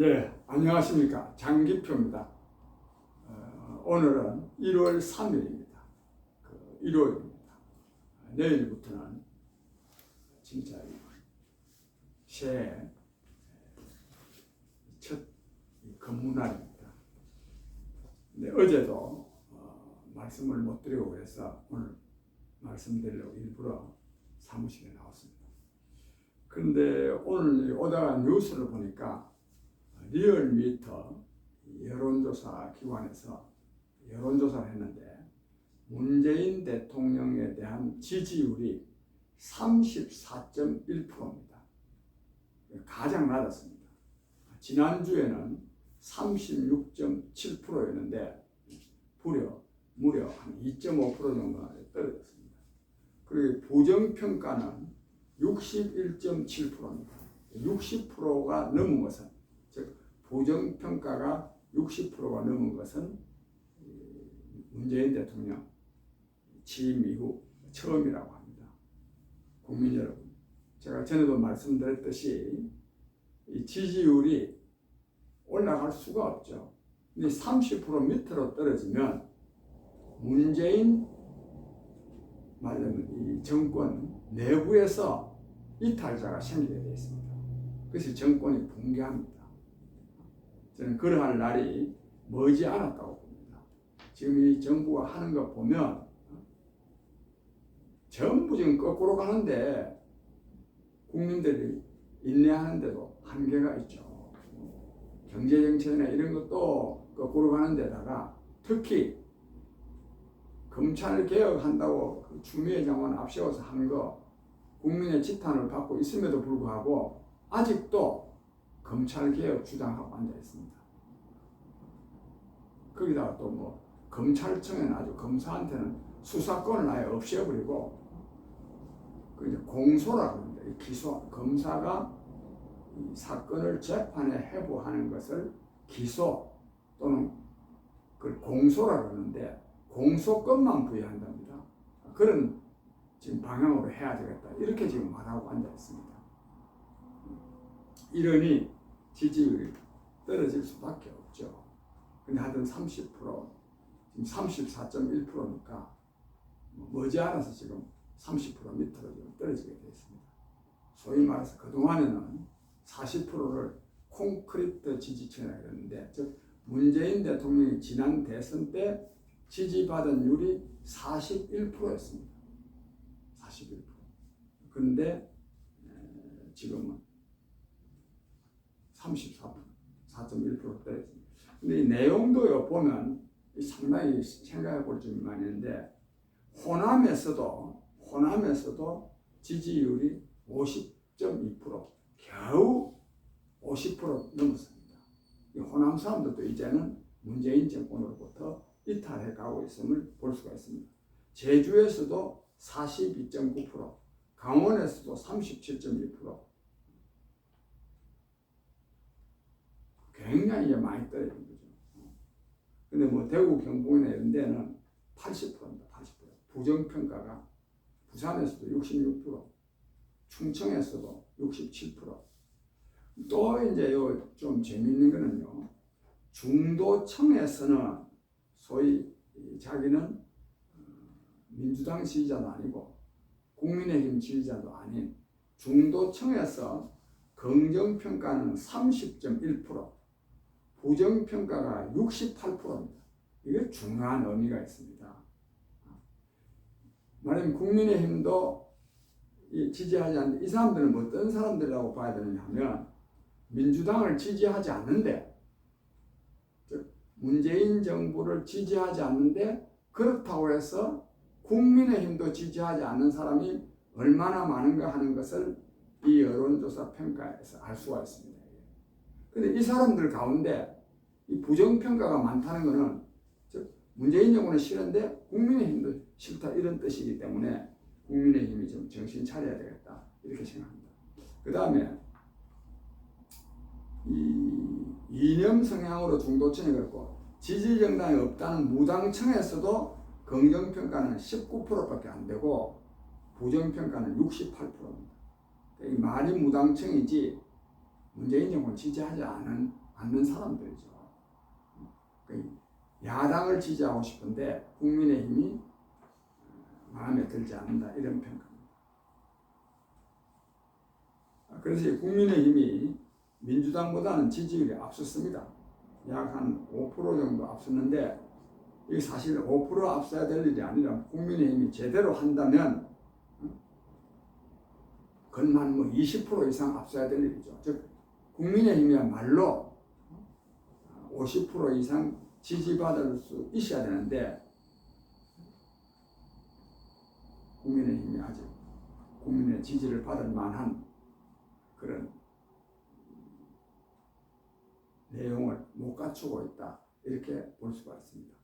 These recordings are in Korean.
예, 안녕하십니까. 장기표입니다. 어, 오늘은 1월 3일입니다. 그 일요일입니다. 내일부터는 진짜 새해 첫 근무날입니다. 근데 어제도 어, 말씀을 못 드리고 그래서 오늘 말씀드리려고 일부러 사무실에 나왔습니다. 그런데 오늘 오다가 뉴스를 보니까 리얼미터 여론조사 기관에서 여론조사를 했는데 문재인 대통령에 대한 지지율이 34.1%입니다. 가장 낮았습니다. 지난주에는 36.7%였는데 무려 무려 한 2.5% 정도가 떨어졌습니다. 그리고 부정평가는 61.7%입니다. 60%가 넘은 것은 부정평가가 60%가 넘은 것은 문재인 대통령 취임 이후 처음이라고 합니다. 국민 여러분, 제가 전에도 말씀드렸듯이 이 지지율이 올라갈 수가 없죠. 근데 30% 밑으로 떨어지면 문재인 말하면 이 정권 내부에서 이탈자가 생기게 되어 있습니다. 그래서 정권이 붕괴합니다. 저는 그러할 날이 머지 않았다고 봅니다. 지금 이 정부가 하는 거 보면 전부 지금 거꾸로 가는데 국민들이 인내하는데도 한계가 있죠. 경제 정책이나 이런 것도 거꾸로 가는 데다가 특히 검찰 개혁한다고 그 추미애 장관 앞세워서 한 거 국민의 지탄을 받고 있음에도 불구하고 아직도 검찰 개혁 주장하고 앉아 있습니다. 거기다가 또 뭐 검찰청에는 아주 검사한테는 수사권을 아예 없애버리고 그 이제 공소라고 합니다. 기소 검사가 이 사건을 재판에 해부하는 것을 기소 또는 그 공소라고 하는데 공소권만 부여한답니다. 그런 지금 방향으로 해야 되겠다. 이렇게 지금 말하고 앉아 있습니다. 이러니 지지율이 떨어질 수밖에 없죠. 근데 하여튼 30% 지금 34.1%니까 머지않아서 지금 30% 밑으로 지금 떨어지게 되어 있습니다. 소위 말해서 그동안에는 40%를 콘크리트 지지층이라고 했는데 즉 문재인 대통령이 지난 대선 때 지지받은 율이 41%였습니다. 41%. 그런데 지금은 34%, 4.1% 떨어집니다. 근데 이 내용도 보면 상당히 생각해 볼 점이 있는데 호남에서도 호남에서도 지지율이 50.2% 겨우 50% 넘었습니다. 호남 사람들도 이제는 문재인 정권으로부터 이탈해 가고 있음을 볼 수가 있습니다. 제주에서도 42.9%, 강원에서도 37.2%, 굉장히 많이 떨어진 거죠. 근데 뭐 대구, 경북이나 이런 데는 80%입니다. 80%. 부정평가가 부산에서도 66%, 충청에서도 67%. 또 이제 요 좀 재밌는 거는요. 중도청에서는 소위 자기는 어, 민주당 지지자도 아니고 국민의힘 지지자도 아닌 중도청에서 긍정평가는 30.1%, 부정평가가 68%입니다. 이게 중요한 의미가 있습니다. 말하면 국민의힘도 지지하지 않는데 이 사람들은 뭐 어떤 사람들이라고 봐야 되느냐 하면 민주당을 지지하지 않는데 즉 문재인 정부를 지지하지 않는데 그렇다고 해서 국민의힘도 지지하지 않는 사람이 얼마나 많은가 하는 것을 이 여론조사 평가에서 알 수가 있습니다. 근데 이 사람들 가운데 이 부정평가가 많다는 것은 즉 문재인 정부는 싫은데 국민의힘도 싫다 이런 뜻이기 때문에 국민의힘이 좀 정신 차려야 되겠다 이렇게 생각합니다. 그 다음에 이 이념 성향으로 중도층이 그렇고 지지 정당이 없다는 무당층에서도 긍정 평가는 19%밖에 안 되고 부정 평가는 68%입니다. 이 말이 무당층이지 문재인 정권 지지하지 않은 않는 사람들이죠. 그 야당을 지지하고 싶은데 국민의힘이 마음에 들지 않는다 이런 평가입니다. 그래서 이 국민의힘이 민주당보다는 지지율이 앞섰습니다. 약 한 5% 정도 앞섰는데 이게 사실 5% 앞서야 될 일이 아니라 국민의힘이 제대로 한다면 건만 뭐20% 이상 앞서야 될 일이죠. 즉 국민의힘이야말로 50% 이상 지지받을 수 있어야 되는데 국민의힘이 아직 국민의 지지를 받을 만한 그런 내용을 못 갖추고 있다 이렇게 볼 수가 있습니다.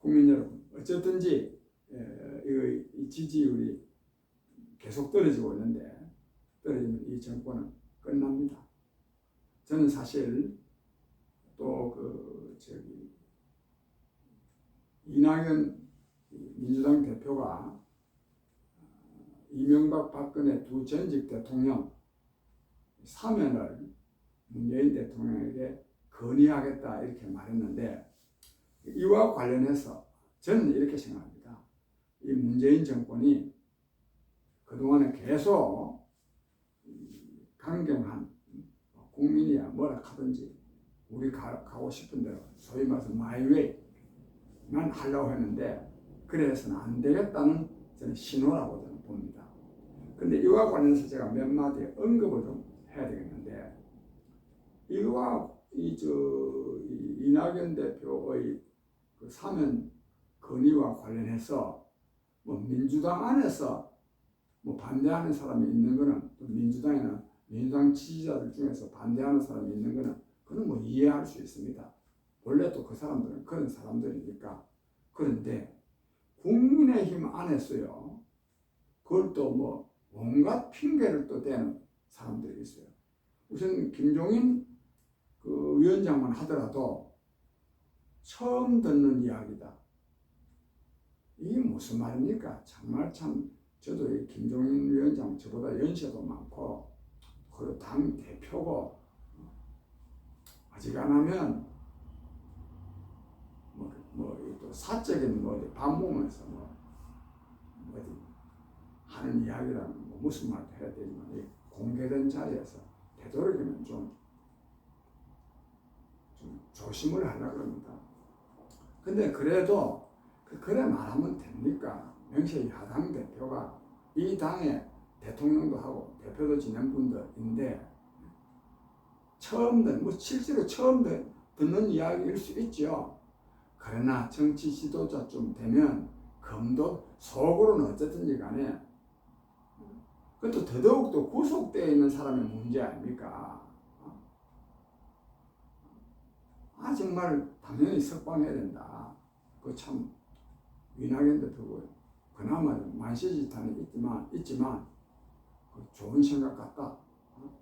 국민 여러분 어쨌든지 에, 이 지지율이 계속 떨어지고 있는데 떨어지면 이 정권은 끝납니다. 저는 사실 또 그 저기 이낙연 민주당 대표가 이명박 박근혜 두 전직 대통령 사면을 문재인 대통령에게 건의하겠다 이렇게 말했는데 이와 관련해서 저는 이렇게 생각합니다. 이 문재인 정권이 그동안에 계속 강경한 국민이야. 뭐라 하든지 우리 가, 가고 싶은 대로. 소위 말해서 마이웨이만 하려고 했는데 그래서는 안 되겠다는 저는 신호라고 저는 봅니다. 근데 이와 관련해서 제가 몇 마디 언급을 좀 해야 되겠는데 이와 이저 이낙연 대표의 그 사면 건의와 관련해서 뭐 민주당 안에서 뭐 반대하는 사람이 있는 거는 또 민주당이나 민주당 지지자들 중에서 반대하는 사람이 있는 거는 그는 뭐 이해할 수 있습니다. 원래 또 그 사람들은 그런 사람들이니까. 그런데 국민의힘 안에서요. 그걸 또 뭐 온갖 핑계를 또 대는 사람들이 있어요. 우선 김종인 그 위원장만 하더라도 처음 듣는 이야기다. 이게 무슨 말입니까? 정말 참 저도 이 김종인 위원장 저보다 연세도 많고 그리고 당 대표고 어지간하면 뭐뭐 사적인 뭐 반복에서 뭐 어디 하는 이야기라는 뭐 무슨 말도 해야 되지만 이 공개된 자리에서 되도록이면 좀, 좀 조심을 하려 그럽니다. 근데 그래도 그 그래 말하면 됩니까? 명시 야당 대표가 이 당의 대통령도 하고 대표도 지낸 분들인데 처음 듣, 뭐 실제로 처음 듣는 이야기일 수 있죠. 그러나 정치 지도자쯤 되면 검도 속으로는 어쨌든지 간에 그것도 더더욱더 구속되어 있는 사람의 문제 아닙니까? 아 정말 당연히 석방해야 된다. 그참 위낙연 대표고 그나마 만시지탄이 있지만 있지만 그 좋은 생각 같다.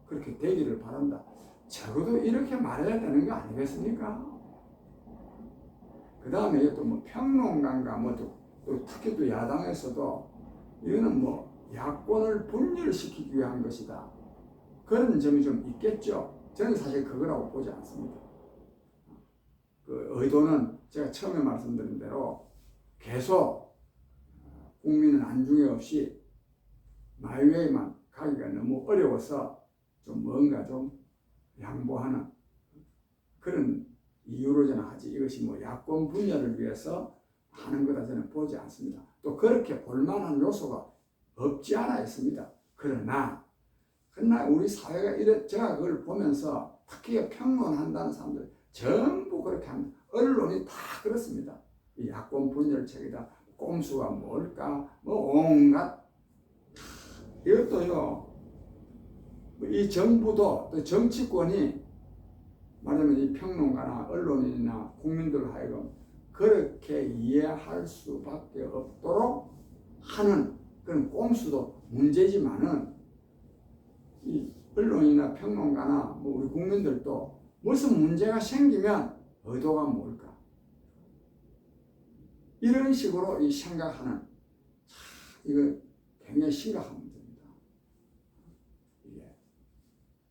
그렇게 되기를 바란다. 적어도 이렇게 말해야 되는 거 아니겠습니까? 그 다음에 또 뭐 평론가인가 뭐 또 또 특히 또 야당에서도 이거는 뭐 야권을 분열시키기 위한 것이다. 그런 점이 좀 있겠죠. 저는 사실 그거라고 보지 않습니다. 그 의도는 제가 처음에 말씀드린 대로 계속 국민은 안중에 없이 마이웨이만 가기가 너무 어려워서 좀 뭔가 좀 양보하는 그런 이유로 저는 하지 이것이 뭐 야권 분열을 위해서 하는 거다 저는 보지 않습니다. 또 그렇게 볼만한 요소가 없지 않아 있습니다. 그러나 그러나 우리 사회가 이래 제가 그걸 보면서 특히 평론한다는 사람들 전부 그렇게 합니다. 언론이 다 그렇습니다. 이 야권 분열책이다. 꼼수가 뭘까? 뭐 온갖 이것도요. 이 정부도 또 정치권이 말하면 이 평론가나 언론인이나 국민들 하여금 그렇게 이해할 수밖에 없도록 하는 그런 꼼수도 문제지만은 이 언론이나 평론가나 뭐 우리 국민들도 무슨 문제가 생기면 의도가 뭘까? 이런 식으로 이 생각하는 이거 굉장히 심각한 문제입니다.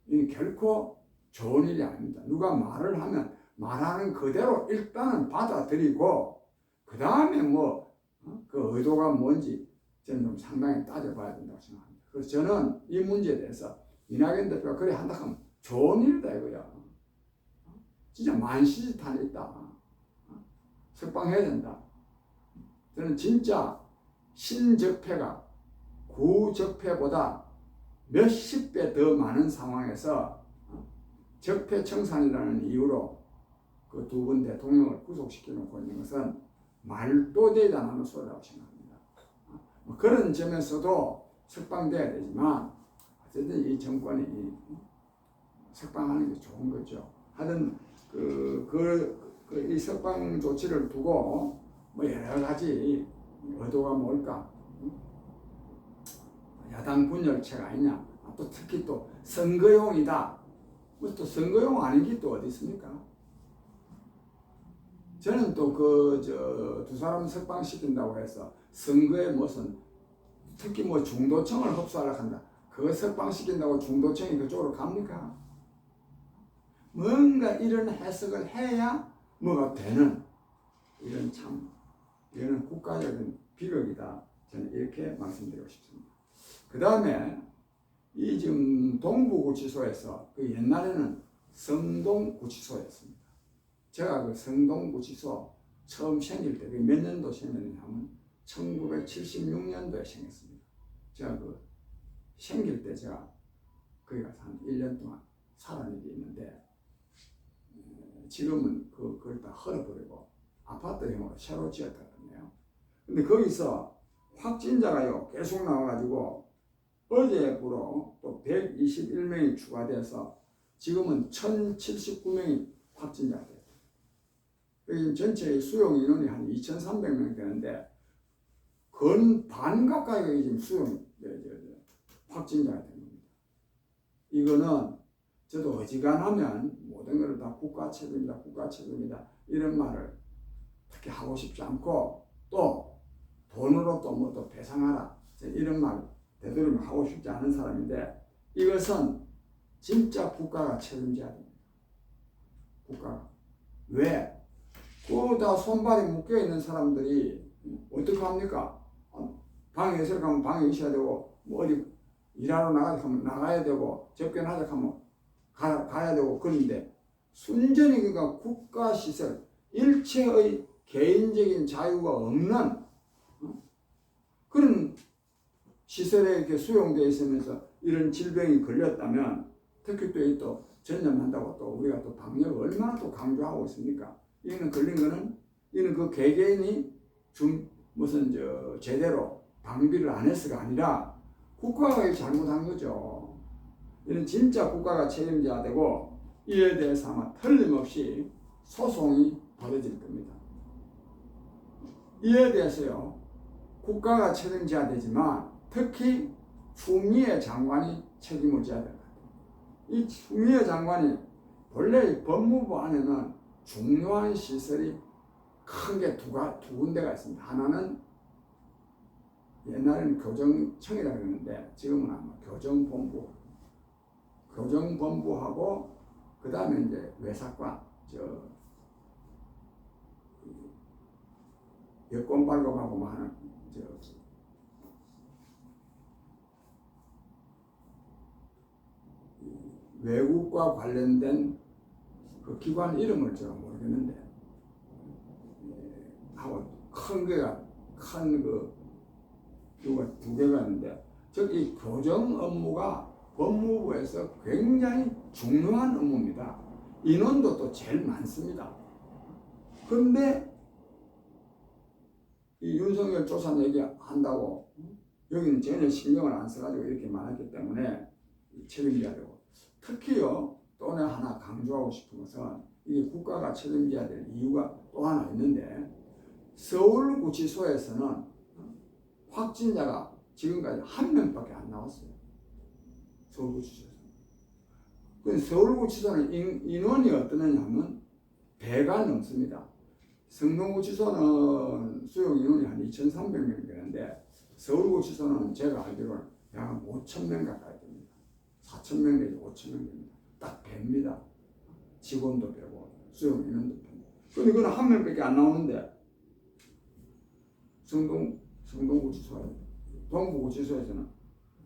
이게 결코 좋은 일이 아닙니다. 누가 말을 하면 말하는 그대로 일단은 받아들이고 그 다음에 뭐 그 의도가 뭔지 저는 좀 상당히 따져봐야 된다고 생각합니다. 그래서 저는 이 문제에 대해서 이낙연 대표가 그래 한다 하면 좋은 일이다 이거야. 진짜 만시지탄이 있다. 석방해야 된다. 저는 진짜 신적폐가 구적폐보다 몇십 배 더 많은 상황에서 적폐청산이라는 이유로 그 두 분 대통령을 구속시켜 놓고 있는 것은 말도 되지 않는 소리라고 생각합니다. 뭐 그런 점에서도 석방돼야 되지만 어쨌든 이 정권이 석방하는 게 좋은 거죠. 하여튼 그, 그, 그, 이 석방 조치를 두고 뭐 여러 가지 의도가 뭘까? 야당 분열체가 아니냐? 또 특히 또 선거용이다. 뭐또 선거용 아닌 게 또 어디 있습니까? 저는 또 그 저 두 사람 석방시킨다고 해서 선거에 무슨 특히 뭐 중도층을 흡수하려고 한다. 그거 석방시킨다고 중도층이 그쪽으로 갑니까? 뭔가 이런 해석을 해야 뭐가 되는 이런 참 이거는 국가적인 비극이다. 저는 이렇게 말씀드리고 싶습니다. 그 다음에 이 지금 동부구치소에서 그 옛날에는 성동구치소였습니다. 제가 그 성동구치소 처음 생길 때, 몇 년도 생겼냐면 1976년도에 생겼습니다. 제가 그 생길 때 제가 거기 가서 한 1년 동안 살아낸 게 있는데, 지금은 그, 그걸 다 헐어버리고 아파트형으로 새로 지었거든요. 근데 거기서 확진자가요, 계속 나와가지고 어제부로 또 121명이 추가돼서 지금은 1079명이 확진자가 됐어요. 여기 전체 수용 인원이 한 2,300명 되는데 건반 가까이가 지금 수용 확진자가 된 겁니다. 이거는 저도 어지간하면 모든 것을 다 국가 책임이다, 국가 책임이다 이런 말을 특히 하고 싶지 않고 또 돈으로 또 뭐 또 배상하라 이런 말 되도록 하고 싶지 않은 사람인데 이것은 진짜 국가가 책임져야 됩니다. 국가가 왜? 그다 손발이 묶여 있는 사람들이 어떻게 합니까? 방에 있으러 가면 방에 있어야 되고 뭐 어디 일하러 나가야 하면 나가야 되고 접견하자 하면 가, 가야 되고 그런데 순전히 그러니까 국가 시설 일체의 개인적인 자유가 없는 어? 그런 시설에 이렇게 수용되어 있으면서 이런 질병이 걸렸다면 특히 또, 또 전염한다고 또 우리가 또 방역을 얼마나 또 강조하고 있습니까? 이거는 걸린 거는 이는 그 개개인이 좀 무슨 저 제대로 방비를 안 해서가 아니라 국가가 잘못한 거죠. 이는 진짜 국가가 책임져야 되고 이에 대해서 아마 틀림없이 소송이 벌어질 겁니다. 이에 대해서요 국가가 책임져야 되지만 특히 추미애 장관이 책임을 져야 된다. 이 추미애 장관이 본래 법무부 안에는 중요한 시설이 크게 두, 두 군데가 있습니다. 하나는 옛날에는 교정청이라고 그러는데 지금은 아마 교정본부 교정본부하고 그 다음에 이제 외사과 저 여권 발급하고 뭐 하는 저 외국과 관련된 그 기관 이름을 제가 모르겠는데 예, 하고 큰 개가 큰그 누가 두 개가 있는데 저기 교정 업무가 법무부에서 굉장히 중요한 업무입니다. 인원도 또 제일 많습니다. 근데 이 윤석열 조사 얘기한다고 여기는 전혀 신경을 안 써가지고 이렇게 많았기 때문에 책임져야 되고 특히요 또 하나 강조하고 싶은 것은 이게 국가가 책임져야 될 이유가 또 하나 있는데 서울구치소에서는 확진자가 지금까지 한 명밖에 안 나왔어요. 서울구치소에서. 그 서울구치소는 인원이 어떠냐면 배가 넘습니다. 성동구치소는 수용 인원이 한 2,300명 되는데 서울구치소는 제가 알기로는 약 5,000명 가까이 됩니다. 4,000명 내지 5,000명 됩니다. 딱 뺍니다. 직원도 빼고 수용 인원도 빼고. 근데 그건 한 명밖에 안 나오는데 성동 성동구치소 동부구치소에서는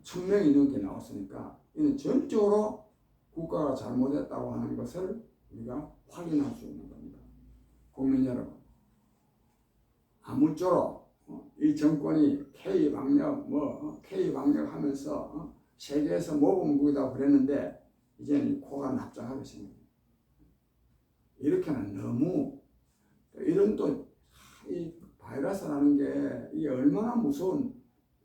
천 명이 넘게 나왔으니까 이는 전적으로 국가가 잘못했다고 하는 것을 우리가 확인할 수 있는 겁니다. 국민 여러분, 아무쪼록 어, 이 정권이 K 방역 뭐 어, K 방역 하면서 어, 세계에서 모범국이다 그랬는데 이제는 이 코가 납작하게 생깁니다. 이렇게는 너무 이런 또 이 바이러스라는 게 이게 얼마나 무서운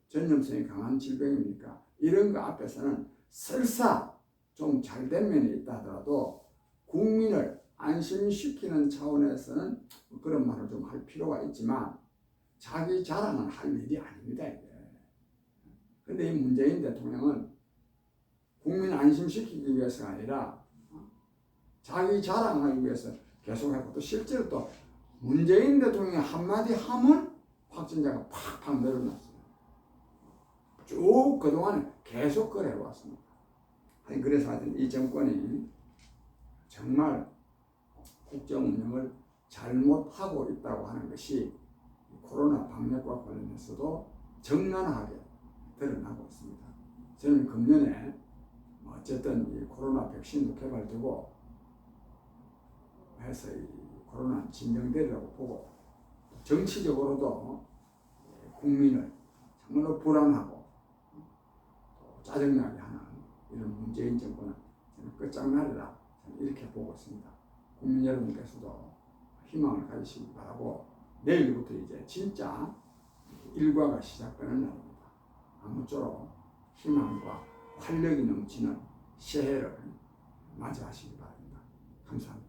전염성이 강한 질병입니까? 이런 거 앞에서는 설사 좀 잘 된 면이 있다 하더라도 국민을 안심시키는 차원에서는 그런 말을 좀 할 필요가 있지만 자기 자랑은 할 일이 아닙니다. 근데 이 문재인 대통령은 국민 안심시키기 위해서가 아니라 자기 자랑하기 위해서 계속하고 또 실제로 또 문재인 대통령이 한마디 하면 확진자가 팍팍 늘어났어요. 쭉 그동안 계속 그래 왔습니다. 아니, 그래서 하여튼 이 정권이 정말 국정 운영을 잘못하고 있다고 하는 것이 코로나 방역과 관련해서도 적나라하게 드러나고 있습니다. 저는 금년에 뭐 어쨌든 이 코로나 백신도 개발되고 해서 이 코로나 진정되리라고 보고 정치적으로도 국민을 정말로 불안하고 또 짜증나게 하는 이런 문재인 정권은 끝장나리라 이렇게 보고 있습니다. 국민 여러분께서도 희망을 가지시기 바라고 내일부터 이제 진짜 일과가 시작되는 날입니다. 아무쪼록 희망과 활력이 넘치는 새해를 맞이하시기 바랍니다. 감사합니다.